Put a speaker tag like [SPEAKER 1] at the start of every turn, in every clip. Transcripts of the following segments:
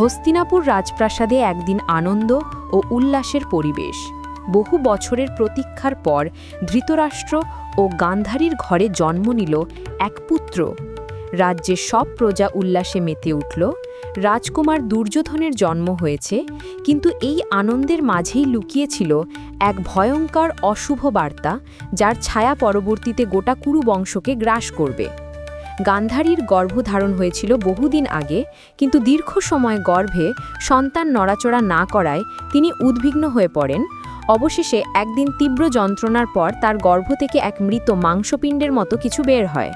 [SPEAKER 1] হস্তিনাপুর রাজপ্রাসাদে একদিন আনন্দ ও উল্লাসের পরিবেশ। বহু বছরের প্রতীক্ষার পর ধৃতরাষ্ট্র ও গান্ধারীর ঘরে জন্ম নিল এক পুত্র। রাজ্যের সব প্রজা উল্লাসে মেতে উঠল। রাজকুমার দুর্যোধনের জন্ম হয়েছে, কিন্তু এই আনন্দের মাঝেই লুকিয়েছিল এক ভয়ঙ্কর অশুভ বার্তা, যার ছায়া পরবর্তীতে গোটা কুরু বংশকে গ্রাস করবে। গান্ধারীর গর্ভধারণ হয়েছিল বহুদিন আগে, কিন্তু দীর্ঘ সময় গর্ভে সন্তান নড়াচড়া না করায় তিনি উদ্বিগ্ন হয়ে পড়েন। অবশেষে একদিন তীব্র যন্ত্রণার পর তার গর্ভ থেকে এক মৃত মাংসপিণ্ডের মতো কিছু বের হয়।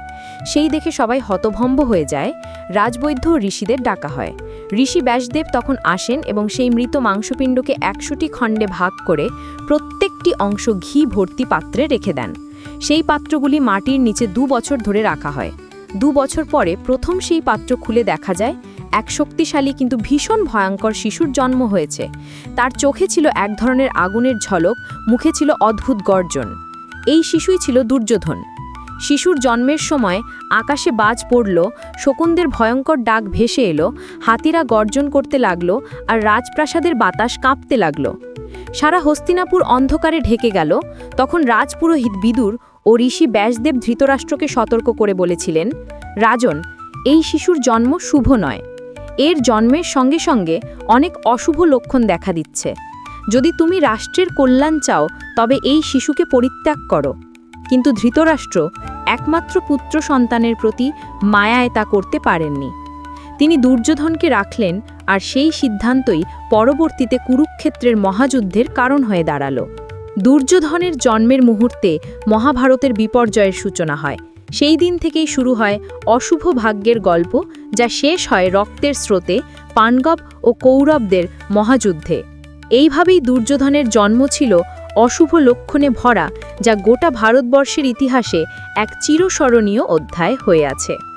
[SPEAKER 1] সেই দেখে সবাই হতভম্ব হয়ে যায়। রাজবৈদ্য ঋষিদের ডাকা হয়। ঋষি ব্যাসদেব তখন আসেন এবং সেই মৃত মাংসপিণ্ডকে একশোটি খণ্ডে ভাগ করে প্রত্যেকটি অংশ ঘি ভর্তি পাত্রে রেখে দেন। সেই পাত্রগুলি মাটির নিচে দু বছর ধরে রাখা হয়। দু বছর পরে প্রথম সেই পাত্র খুলে দেখা যায়, এক শক্তিশালী কিন্তু ভীষণ ভয়ঙ্কর শিশুর জন্ম হয়েছে। তার চোখে ছিল এক ধরনের আগুনের ঝলক, মুখে ছিল অদ্ভুত গর্জন। এই শিশুই ছিল দুর্যোধন। শিশুর জন্মের সময় আকাশে বাজ পড়ল, শকুনদের ভয়ঙ্কর ডাক ভেসে এলো, হাতিরা গর্জন করতে লাগল আর রাজপ্রাসাদের বাতাস কাঁপতে লাগল। সারা হস্তিনাপুর অন্ধকারে ঢেকে গেল, তখন রাজপুরোহিত বিদুর ও ঋষি ব্যাসদেব ধৃতরাষ্ট্রকে সতর্ক করে বলেছিলেন, রাজন, এই শিশুর জন্ম শুভ নয়। এর জন্মের সঙ্গে সঙ্গে অনেক অশুভ লক্ষণ দেখা দিচ্ছে। যদি তুমি রাষ্ট্রের কল্যাণ চাও, তবে এই শিশুকে পরিত্যাগ করো। কিন্তু ধৃতরাষ্ট্র একমাত্র পুত্র সন্তানের প্রতি মায়ায় তা করতে পারেননি। তিনি দুর্যোধনকে রাখলেন আর সেই সিদ্ধান্তই পরবর্তীতে কুরুক্ষেত্রের মহাযুদ্ধের কারণ হয়ে দাঁড়াল। দুর্যোধনের জন্মের মুহূর্তে মহাভারতের বিপর্যয়ের সূচনা হয়। সেই দিন থেকেই শুরু হয় অশুভ ভাগ্যের গল্প, যা শেষ হয় রক্তের স্রোতে পাণ্ডব ও কৌরবদের মহাযুদ্ধে। এইভাবেই দুর্যোধনের জন্ম ছিল অশুভ লক্ষণে ভরা, যা গোটা ভারতবর্ষের ইতিহাসে এক চিরস্মরণীয় অধ্যায় হয়ে আছে।